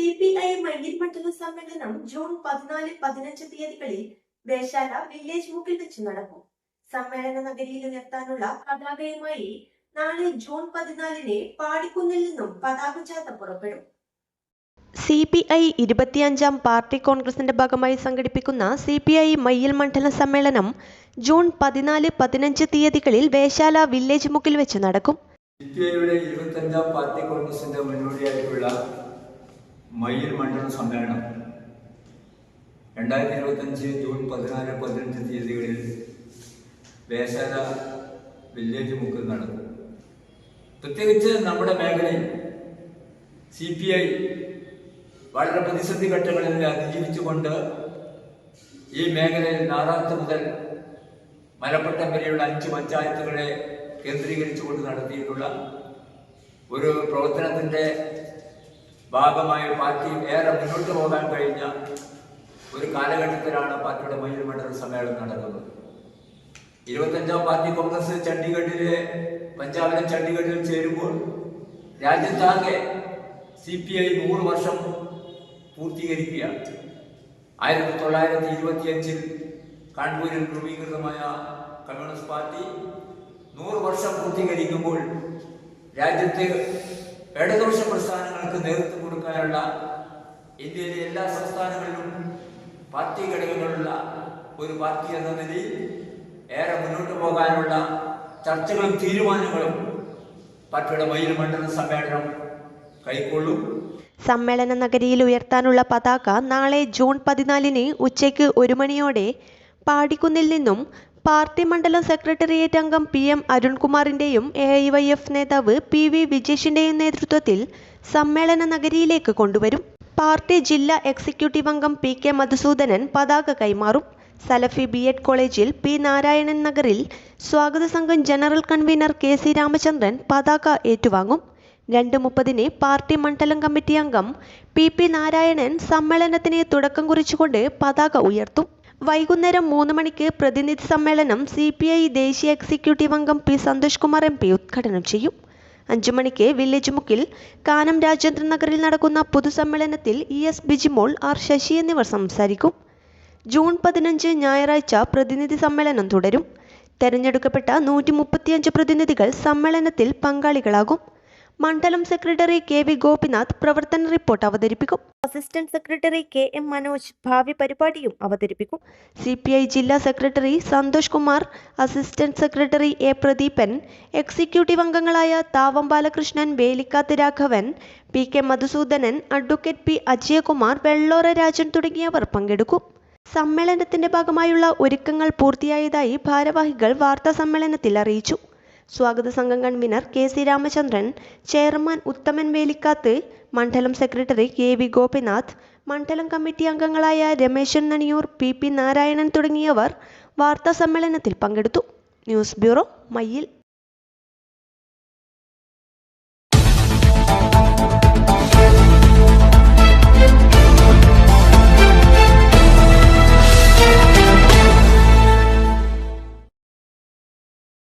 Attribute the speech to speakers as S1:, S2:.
S1: C P I Mayyil മണ്ഡല സമ്മേളനം June പതിനാല് പതിനഞ്ച് തീയതികളിൽ വേശാല വില്ലേജ് മുക്കിൽ വെച്ച് നടക്കും. സമ്മേളന നഗരിയിൽ ഉയർത്താനുള്ള പതാകയുമായി നാളെ ജൂൺ പതിനാലിന് പാടിക്കുന്നിൽ നിന്നും പതാക ജാഥ പുറപ്പെടും.
S2: സി പി ഐ ഇരുപത്തിയഞ്ചാം പാർട്ടി കോൺഗ്രസിന്റെ ഭാഗമായി സംഘടിപ്പിക്കുന്ന സി പി ഐ മയ്യിൽ മണ്ഡല സമ്മേളനം ജൂൺ പതിനാല് പതിനഞ്ച് തീയതികളിൽ വേശാല വില്ലേജ് മുക്കിൽ വെച്ച് നടക്കും.
S3: സി പി ഐയുടെ ഇരുപത്തിയഞ്ചാം പാർട്ടി കോൺഗ്രസിന്റെ മുന്നോടിയായിട്ടുള്ള മയ്യിൽ മണ്ഡലം സമ്മേളനം. രണ്ടായിരത്തി ഇരുപത്തഞ്ച് ജൂൺ പതിനാല് പതിനഞ്ച് തീയതികളിൽ വേശാല വില്ലേജ് മുക്കിൽ നടക്കും പ്രത്യേകിച്ച് നമ്മുടെ മേഖലയിൽ സി പി ഐ വളരെ പ്രതിസന്ധി ഘട്ടങ്ങളിൽ അതിജീവിച്ചുകൊണ്ട് ഈ മേഖലയിൽ നാറാത്ത് മുതൽ മലപ്പട്ടം വരെയുള്ള അഞ്ച് പഞ്ചായത്തുകളെ കേന്ദ്രീകരിച്ചുകൊണ്ട് നടത്തിയിട്ടുള്ള ഒരു പ്രവർത്തനത്തിന്റെ ഭാഗമായി പാർട്ടി ഏറെ മുന്നോട്ട് പോകാൻ കഴിഞ്ഞ ഒരു കാലഘട്ടത്തിലാണ് പാർട്ടിയുടെ മയൂർ മണ്ഡല സമ്മേളനം നടക്കുന്നത്. ഇരുപത്തഞ്ചാം പാർട്ടി കോൺഗ്രസ് ചണ്ഡീഗഡിലെ പഞ്ചാബിലെ ചണ്ഡീഗഡിൽ ചേരുമ്പോൾ രാജ്യത്താകെ സി പി ഐ നൂറ് വർഷം പൂർത്തീകരിക്കുകയാണ്. ആയിരത്തി തൊള്ളായിരത്തി ഇരുപത്തിയഞ്ചിൽ കാൺപൂരിൽ രൂപീകൃതമായ കമ്മ്യൂണിസ്റ്റ് പാർട്ടി നൂറ് വർഷം പൂർത്തീകരിക്കുമ്പോൾ രാജ്യത്തെ ഇടതുപക്ഷ പ്രസ്ഥാനങ്ങൾക്ക് നേതൃത്വം കൊടുക്കാനുള്ള ഇന്ത്യയിലെ എല്ലാ സംസ്ഥാനങ്ങളിലും പാർട്ടി ഘടകങ്ങളുള്ള ഒരു പാർട്ടി എന്ന നിലയിൽ ഏറെ മുന്നോട്ട് പോകാനുള്ള ചർച്ചകളും തീരുമാനങ്ങളും പാർട്ടിയുടെ മയിൽ മണ്ഡല സമ്മേളനം കൈക്കൊള്ളും.
S2: സമ്മേളന നഗരിയിൽ ഉയർത്താനുള്ള പതാക നാളെ ജൂൺ പതിനാലിന് ഉച്ചയ്ക്ക് ഒരു മണിയോടെ പാടിക്കുന്നിൽ നിന്നും പാർട്ടി മണ്ഡലം സെക്രട്ടേറിയറ്റ് അംഗം പി എം അരുൺകുമാറിന്റെയും എ ഐ വൈ എഫ് നേതാവ് പി വി വിജേഷിന്റെയും നേതൃത്വത്തിൽ സമ്മേളന നഗരിയിലേക്ക് കൊണ്ടുവരും. പാർട്ടി ജില്ലാ എക്സിക്യൂട്ടീവ് അംഗം പി കെ മധുസൂദനൻ പതാക കൈമാറും. സലഫി ബി എഡ് കോളേജിൽ പി നാരായണൻ നഗറിൽ സ്വാഗത സംഘം general convener K C Ramachandran പതാക ഏറ്റുവാങ്ങും. രണ്ട് മുപ്പതിന് പാർട്ടി മണ്ഡലം കമ്മിറ്റി അംഗം പി പി നാരായണൻ സമ്മേളനത്തിന് തുടക്കം കുറിച്ചുകൊണ്ട് പതാക ഉയർത്തും. വൈകുന്നേരം മൂന്ന് മണിക്ക് പ്രതിനിധി സമ്മേളനം സി പി ഐ ദേശീയ എക്സിക്യൂട്ടീവ് അംഗം P Santhosh Kumar M P ഉദ്ഘാടനം ചെയ്യും. അഞ്ചു മണിക്ക് വില്ലേജ് മുക്കിൽ കാനം രാജേന്ദ്രൻ നഗറിൽ നടക്കുന്ന പൊതുസമ്മേളനത്തിൽ E S Bijimol R Sasi എന്നിവർ സംസാരിക്കും. ജൂൺ പതിനഞ്ച് ഞായറാഴ്ച പ്രതിനിധി സമ്മേളനം തുടരും. തെരഞ്ഞെടുക്കപ്പെട്ട നൂറ്റി മുപ്പത്തിയഞ്ച് പ്രതിനിധികൾ സമ്മേളനത്തിൽ പങ്കാളികളാകും. മണ്ഡലം സെക്രട്ടറി കെ വി ഗോപിനാഥ് പ്രവർത്തന റിപ്പോർട്ട് അവതരിപ്പിക്കും. Assistant secretary K M Manoj ഭാവി പരിപാടിയും അവതരിപ്പിക്കും. സി പി ഐ ജില്ലാ secretary Santhosh Kumar assistant secretary A Pradeepan executive അംഗങ്ങളായ Thavam Balakrishnan Velikkath Raghavan P K Madhusoodanan advocate P Ajayakumar Vellora Rajan തുടങ്ങിയവർ പങ്കെടുക്കും. സമ്മേളനത്തിന്റെ ഭാഗമായുള്ള ഒരുക്കങ്ങൾ പൂർത്തിയായതായി ഭാരവാഹികൾ വാർത്താ സമ്മേളനത്തിൽ അറിയിച്ചു. സ്വാഗത സംഘം convener K C Ramachandran chairman Uthaman Velikkath മണ്ഡലം സെക്രട്ടറി കെ വി ഗോപിനാഥ് മണ്ഡലം കമ്മിറ്റി അംഗങ്ങളായ രമേശൻ നണിയൂർ പി പി നാരായണൻ തുടങ്ങിയവർ വാർത്താ സമ്മേളനത്തിൽ പങ്കെടുത്തു. News bureau Mayyil.